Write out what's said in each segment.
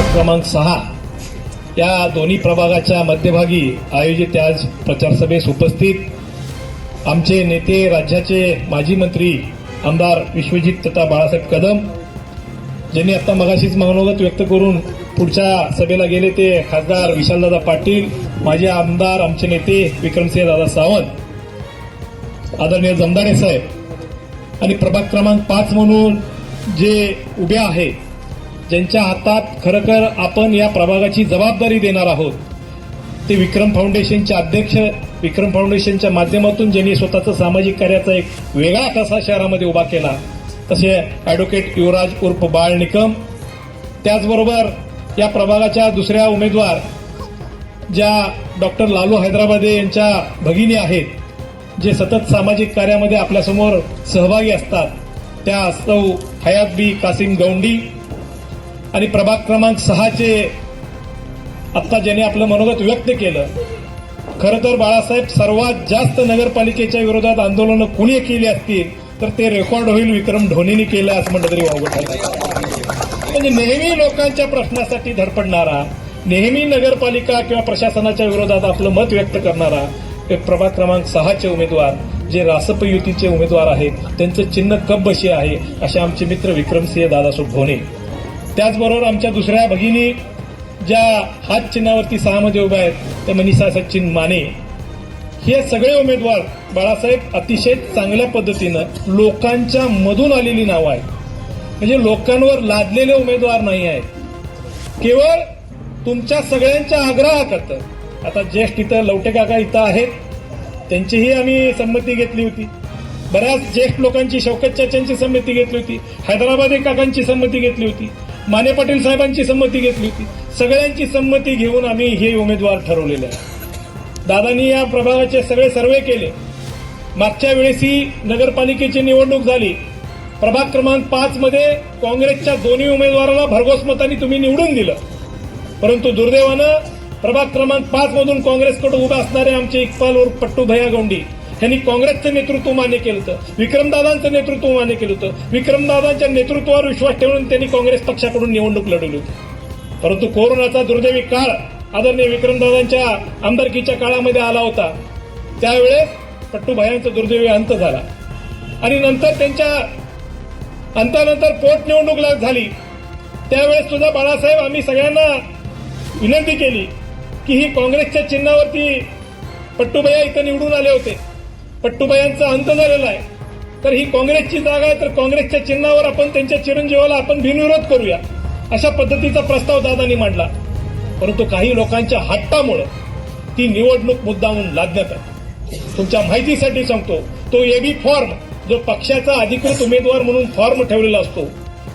प्रभाग क्रमांक सहा. या दोन्ही प्रभागाच्या मध्यभागी आयोजित आज प्रचारसभेस उपस्थित आमचे नेते राज्याचे माजी मंत्री आमदार विश्वजित तथा बाळासाहेब कदम ज्यांनी आता मगाशीच मनोगत व्यक्त करून पुढच्या सभेला गेले ते खासदार विशालदादा पाटील माजी आमदार आमचे नेते विक्रमसिंह दादा सावंत आदरणीय जमदारे साहेब आणि प्रभाग क्रमांक पाच म्हणून जे उभे आहे ज्यांच्या हातात खरंखर आपण या प्रभागाची जबाबदारी देणार आहोत ते विक्रम फाउंडेशनचे अध्यक्ष विक्रम फाउंडेशनच्या माध्यमातून ज्यांनी स्वतःचं सामाजिक कार्याचा एक वेगळा कसा शहरामध्ये उभा केला तसे अॅडव्होकेट युवराज उर्फ बाळ निकम त्याचबरोबर या प्रभागाच्या दुसऱ्या उमेदवार ज्या डॉक्टर लालू हैदराबादे यांच्या भगिनी आहेत जे सतत सामाजिक कार्यामध्ये आपल्यासमोर सहभागी असतात त्या सौ हयात बी कासिम गौंडी आणि प्रभाग क्रमांक सहाचे आत्ता ज्याने आपलं मनोगत व्यक्त केलं खरं तर बाळासाहेब सर्वात जास्त नगरपालिकेच्या विरोधात आंदोलनं कुणी केली असतील तर ते रेकॉर्ड होईल विक्रम ढोणीने केलं असं म्हटलं तरी वावगं म्हणजे नेहमी लोकांच्या प्रश्नासाठी धडपडणारा नेहमी नगरपालिका किंवा प्रशासनाच्या विरोधात आपलं मत व्यक्त करणारा हे प्रभाग क्रमांक सहाचे उमेदवार जे रासप युतीचे उमेदवार आहेत त्यांचं चिन्ह कप बशी आहे असे आमचे मित्र विक्रमसिंह दादासोब ढोणे त्याचबरोबर आमच्या दुसऱ्या भगिनी ज्या हात चिन्हावरती सहामध्ये उभ्या आहेत त्या मनीषा सचिन माने. हे सगळे उमेदवार बाळासाहेब अतिशय चांगल्या पद्धतीनं लोकांच्या मधून आलेली नावं आहेत. म्हणजे लोकांवर लादलेले उमेदवार नाही आहेत. केवळ तुमच्या सगळ्यांच्या आग्रहाकरता. आता ज्येष्ठ इथं लवटे काका इथं आहेत. त्यांचीही आम्ही संमती घेतली होती. बऱ्याच ज्येष्ठ लोकांची शौकत चाच्यांची संमती घेतली होती. हैदराबाद काकांची संमती घेतली होती. माने पाटील साहेबांची संमती घेतली होती. सगळ्यांची संमती घेऊन आम्ही हे उमेदवार ठरवलेले आहे. दादांनी या प्रभागाचे सगळे सर्वे केले. मागच्या वेळेस ही नगरपालिकेची निवडणूक झाली. प्रभाग क्रमांक पाच मध्ये काँग्रेसच्या दोन्ही उमेदवाराला भरघोस मतांनी तुम्ही निवडून दिलं. परंतु दुर्दैवानं प्रभाग क्रमांक पाच मधून काँग्रेसकडून उभे असणारे आमचे इक्बाल उर्फ पट्टू भैया गोंडी त्यांनी काँग्रेसचं नेतृत्व मान्य केलं होतं. विक्रमदादांचं नेतृत्व मान्य केलं होतं. विक्रमदादांच्या नेतृत्वावर विश्वास ठेवून त्यांनी काँग्रेस पक्षाकडून निवडणूक लढवली होती. परंतु कोरोनाचा दुर्दैवी काळ आदरणीय विक्रमदादांच्या आमदारकीच्या काळामध्ये आला होता. त्यावेळेस पट्टू दुर्दैवी अंत झाला. आणि नंतर त्यांच्या अंतानंतर पोटनिवडणूक झाली. त्यावेळेस सुद्धा बाळासाहेब आम्ही सगळ्यांना विनंती केली की ही काँग्रेसच्या चिन्हावरती पट्टूभया इथं निवडून आले होते. पट्टूभयांचा अंत झालेला आहे. तर ही काँग्रेसची जागा आहे तर काँग्रेसच्या चिन्हावर आपण त्यांच्या चिरंजीवाला आपण बिनविरोध करूया. अशा पद्धतीचा प्रस्ताव दादांनी मांडला. परंतु काही लोकांच्या हट्टामुळं ती निवडणूक मुद्दाहून लादण्यात आली. तुमच्या माहितीसाठी सांगतो तो एबी फॉर्म जो पक्षाचा अधिकृत उमेदवार म्हणून फॉर्म ठेवलेला असतो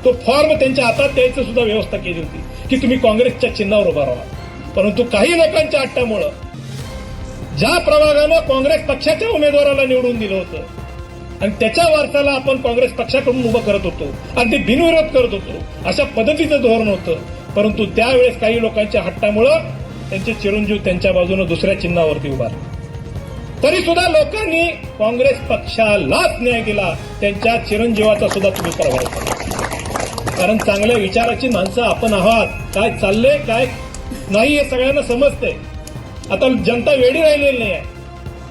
तो फॉर्म त्यांच्या हातात द्यायचं सुद्धा व्यवस्था केली होती की तुम्ही काँग्रेसच्या चिन्हावर उभा राहा. परंतु काही लोकांच्या हट्टामुळं ज्या प्रभागानं काँग्रेस पक्षाच्या उमेदवाराला निवडून दिलं होतं आणि त्याच्या वारसाला आपण काँग्रेस पक्षाकडून उभं करत होतो आणि ते बिनविरोध करत होतो अशा पद्धतीचं धोरण होतं. परंतु त्यावेळेस काही लोकांच्या हट्टामुळं त्यांचे चिरंजीव त्यांच्या बाजूनं दुसऱ्या चिन्हावरती उभा तरी सुद्धा लोकांनी काँग्रेस पक्षालाच न्याय दिला त्यांच्या चिरंजीवाचा सुद्धा तुम्ही प्रभाव केला कारण चांगल्या विचाराची माणसं आपण आहात. काय चाललंय काय नाही हे सगळ्यांना समजतंय. आता जनता वेडी राहिलेली नाही आहे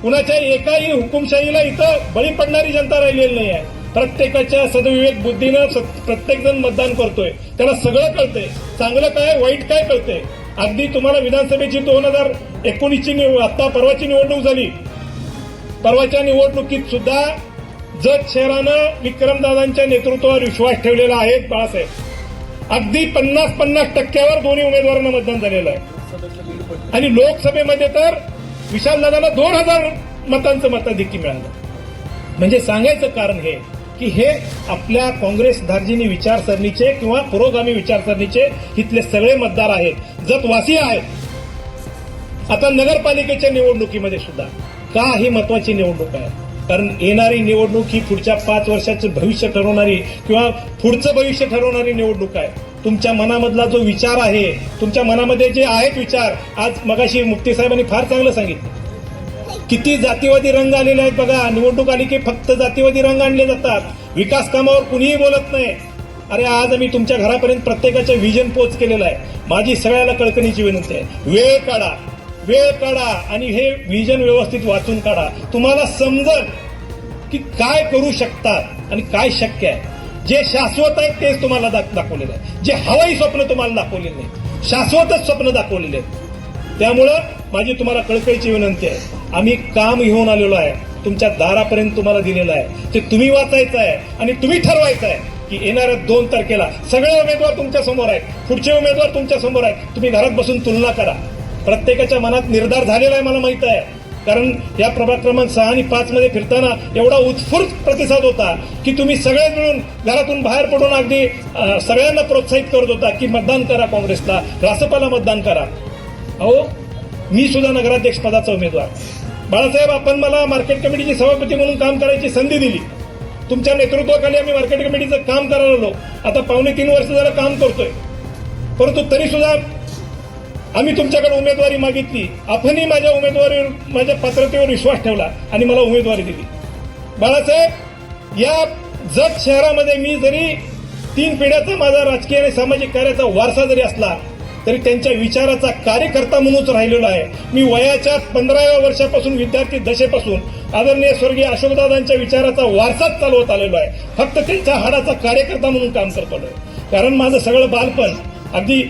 कुणाच्या एकाही हुकुमशाहीला इथं बळी पडणारी जनता राहिलेली नाही आहे प्रत्येकाच्या सदविवेक बुद्धीनं प्रत्येक जण मतदान करतोय. त्याला सगळं कळतंय. चांगलं काय वाईट काय कळतंय. अगदी तुम्हाला विधानसभेची दोन हजार एकोणीसची निवड आता परवाची निवडणूक झाली. परवाच्या निवडणुकीत सुद्धा जत शहरानं विक्रमदादांच्या नेतृत्वावर विश्वास ठेवलेला आहे बाळासाहेब. अगदी पन्नास पन्नास टक्क्यावर दोन्ही उमेदवारांना मतदान झालेलं आहे. आणि लोकसभेमध्ये तर विशाल दादाला दोन हजार मतांचं मताधिक्य मिळालं. म्हणजे सांगायचं कारण हे की हे आपल्या काँग्रेस धार्जिनी विचारसरणीचे किंवा पुरोगामी विचारसरणीचे इथले सगळे मतदार आहेत जतवासी आहेत. आता नगरपालिकेच्या निवडणुकीमध्ये सुद्धा का ही महत्वाची निवडणूक आहे कारण येणारी निवडणूक ही पुढच्या पाच वर्षाचं भविष्य ठरवणारी किंवा पुढचं भविष्य ठरवणारी निवडणूक आहे. तुमच्या मनामधला जो विचार आहे तुमच्या मनामध्ये जे आहेत विचार आज मगाशी मुक्ती साहेबांनी फार चांगलं सांगितलं. किती जातीवादी रंग आलेले आहेत बघा निवडणूक आली की फक्त जातीवादी रंग आणले जातात. विकास कामावर कुणीही बोलत नाही. अरे आज आम्ही तुमच्या घरापर्यंत प्रत्येकाच्या व्हिजन पोच केलेलं आहे. माझी सगळ्याला कळकणीची विनंती आहे. वेळ काढा वेळ काढा आणि हे व्हिजन व्यवस्थित वाचून काढा. तुम्हाला समजत की काय करू शकतात आणि काय शक्य आहे. जे शाश्वत आहे तेच तुम्हाला दाख- दाखवलेलं आहे जे हवाई स्वप्न तुम्हाला दाखवलेलं नाही. शाश्वतच स्वप्न दाखवलेले आहेत. त्यामुळं माझी तुम्हाला कळकळीची विनंती आहे. आम्ही काम घेऊन आलेलो आहे. तुमच्या दारापर्यंत तुम्हाला दिलेलं आहे. ते तुम्ही वाचायचं आहे आणि तुम्ही ठरवायचं आहे की येणाऱ्या दोन तारखेला सगळे उमेदवार तुमच्यासमोर आहेत. पुढचे उमेदवार तुमच्यासमोर आहेत. तुम्ही घरात बसून तुलना करा. प्रत्येकाच्या मनात निर्धार झालेला आहे मला माहीत आहे. कारण या प्रभाग क्रमांक सहा आणि पाच मध्ये फिरताना एवढा उत्स्फूर्त प्रतिसाद होता की तुम्ही सगळे मिळून घरातून बाहेर पडून अगदी सगळ्यांना प्रोत्साहित करत होता की मतदान करा काँग्रेसला रासपाला मतदान करा. अहो मी सुद्धा नगराध्यक्ष पदाचा उमेदवार. बाळासाहेब आपण मला मार्केट कमिटीची सभापती म्हणून काम करायची संधी दिली. तुमच्या नेतृत्वाखाली आम्ही मार्केट कमिटीचं काम करायला आलो. आता पावणे तीन वर्ष झालं काम करतोय. परंतु तरी सुद्धा आम्ही तुमच्याकडे उमेदवारी मागितली. आपणही माझ्या उमेदवारीवर माझ्या पात्रतेवर विश्वास ठेवला आणि मला उमेदवारी दिली. बाळासाहेब या जत शहरामध्ये मी जरी तीन पिढ्याचा माझा राजकीय आणि सामाजिक कार्याचा वारसा जरी असला तरी त्यांच्या विचाराचा कार्यकर्ता म्हणूनच राहिलेलो आहे. मी वयाच्या पंधराव्या वर्षापासून विद्यार्थी दशेपासून आदरणीय स्वर्गीय अशोकदादांच्या विचाराचा वारसाच चालवत आलेलो आहे. फक्त त्यांच्या हाडाचा कार्यकर्ता म्हणून काम करतो कारण माझं सगळं बालपण अगदी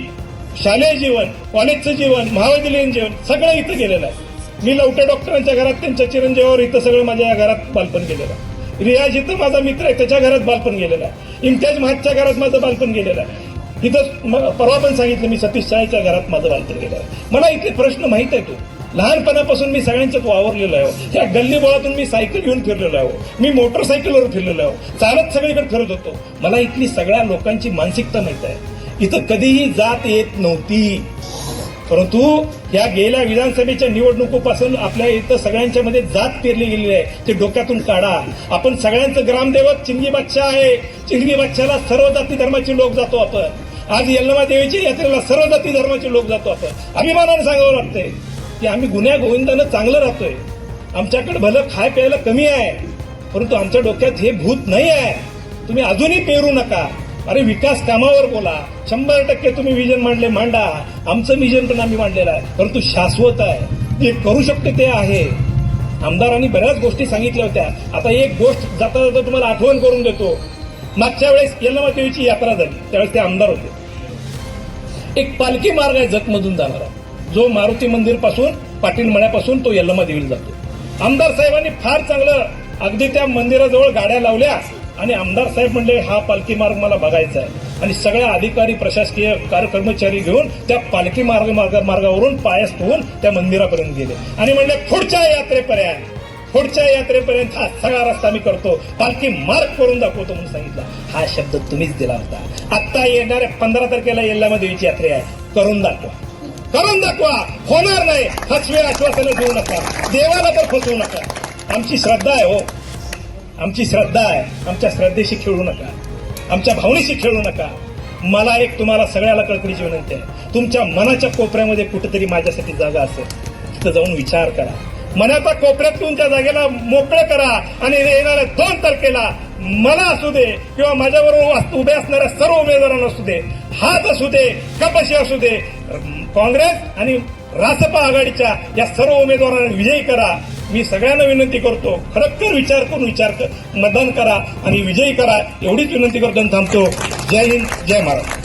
शालेय जीवन कॉलेजचं जीवन महाविद्यालयीन जीवन सगळं इथं गेलेलं आहे. मी लवट्या डॉक्टरांच्या घरात त्यांच्या चिरंजीवावर इथं सगळं माझ्या या घरात बालपण गेलेलं आहे. रियाज इथं माझा मित्र आहे त्याच्या घरात बालपण गेलेलं आहे. इम्तियाज महाजच्या घरात माझं बालपण गेलेलं आहे. इथं परवा पण सांगितलं मी सतीश शाळेच्या घरात माझं बालपण गेलं आहे. मला इथले प्रश्न माहीत आहे तो. लहानपणापासून मी सगळ्यांच्यात वावरलेलो आहे ह्या या गल्ली बोळातून मी सायकल घेऊन फिरलेलो आहे हो. मी मोटरसायकलवर फिरलेलो आहे हो. चालत सगळीकडे फिरत होतो. मला इथली सगळ्या लोकांची मानसिकता माहीत आहे. इथं कधीही जात येत नव्हती. परंतु या गेल्या विधानसभेच्या निवडणुकीपासून आपल्या इथं सगळ्यांच्या मध्ये जात पेरली गेलेली आहे. ते डोक्यातून काढा. आपण सगळ्यांचं ग्रामदैवत चिंगी बादशाह आहे. चिंगी बादशाला सर्व जाती धर्माचे लोक जातो आपण. आज यल्लमा देवीच्या यात्रेला सर्व जाती धर्माचे लोक जातो आपण. अभिमानाने सांगावं लागतंय की आम्ही गुन्ह्या गोविंदानं चांगलं राहतोय. आमच्याकडे भलं खाय प्यायला कमी आहे. परंतु आमच्या डोक्यात हे भूत नाही आहे. तुम्ही अजूनही पेरू नका. अरे विकास कामावर बोला. शंभर टक्के तुम्ही विजन मांडले मांडा. आमचं विजन पण आम्ही मांडलेलं आहे. परंतु शाश्वत आहे. जे करू शकते ते आहे. आमदारांनी बऱ्याच गोष्टी सांगितल्या होत्या. आता एक गोष्ट जाता जाता तुम्हाला आठवण करून देतो. मागच्या वेळेस यल्लमा देवीची यात्रा झाली. त्यावेळेस ते आमदार होते. एक पालखी मार्ग आहे जतमधून जाणारा. जो मारुती मंदिरपासून पाटील मळ्यापासून तो यल्लमा देवीला जातो. आमदार साहेबांनी फार चांगलं अगदी त्या मंदिराजवळ गाड्या लावल्या. आणि आमदार साहेब म्हणले हा पालखी मार्ग मला बघायचा आहे. आणि सगळ्या अधिकारी प्रशासकीय कार्यकर्मचारी घेऊन त्या पालखी मार्ग मार्ग मार्गावरून पायस होऊन त्या मंदिरापर्यंत गेले. आणि म्हणले पुढच्या यात्रेपर्यंत पुढच्या यात्रेपर्यंत हा सगळा रस्ता मी करतो. पालखी मार्ग करून दाखवतो म्हणून सांगितलं. हा शब्द तुम्हीच दिला होता. आत्ता येणाऱ्या पंधरा तारखेला येल्ला देवीची यात्रा आहे. करून दाखवा. करून दाखवा. होणार नाही. हसवे आश्वासनं देऊ नका. देवाला तर फसवू नका. आमची श्रद्धा आहे हो. आमची श्रद्धा आहे. आमच्या श्रद्धेशी खेळू नका. आमच्या भावनेशी खेळू नका. मला एक तुम्हाला सगळ्याला कळकळीची विनंती आहे. तुमच्या मनाच्या कोपऱ्यामध्ये कुठेतरी माझ्यासाठी जागा असेल तिथं जाऊन विचार करा. मनाच्या कोपऱ्यातून त्या जागेला मोकळं करा आणि येणाऱ्या दोन तारखेला मला असू दे किंवा माझ्याबरोबर उभे असणाऱ्या सर्व उमेदवारांना असू दे हात असू दे कपाशी असू दे काँग्रेस आणि रासपा आघाडीच्या या सर्व उमेदवारांना विजयी करा. मी सगळ्यांना विनंती करतो खरंतर विचार करून विचार कर मतदान करा आणि विजयी करा एवढीच विनंती करतो आणि थांबतो. जय हिंद जय महाराष्ट्र.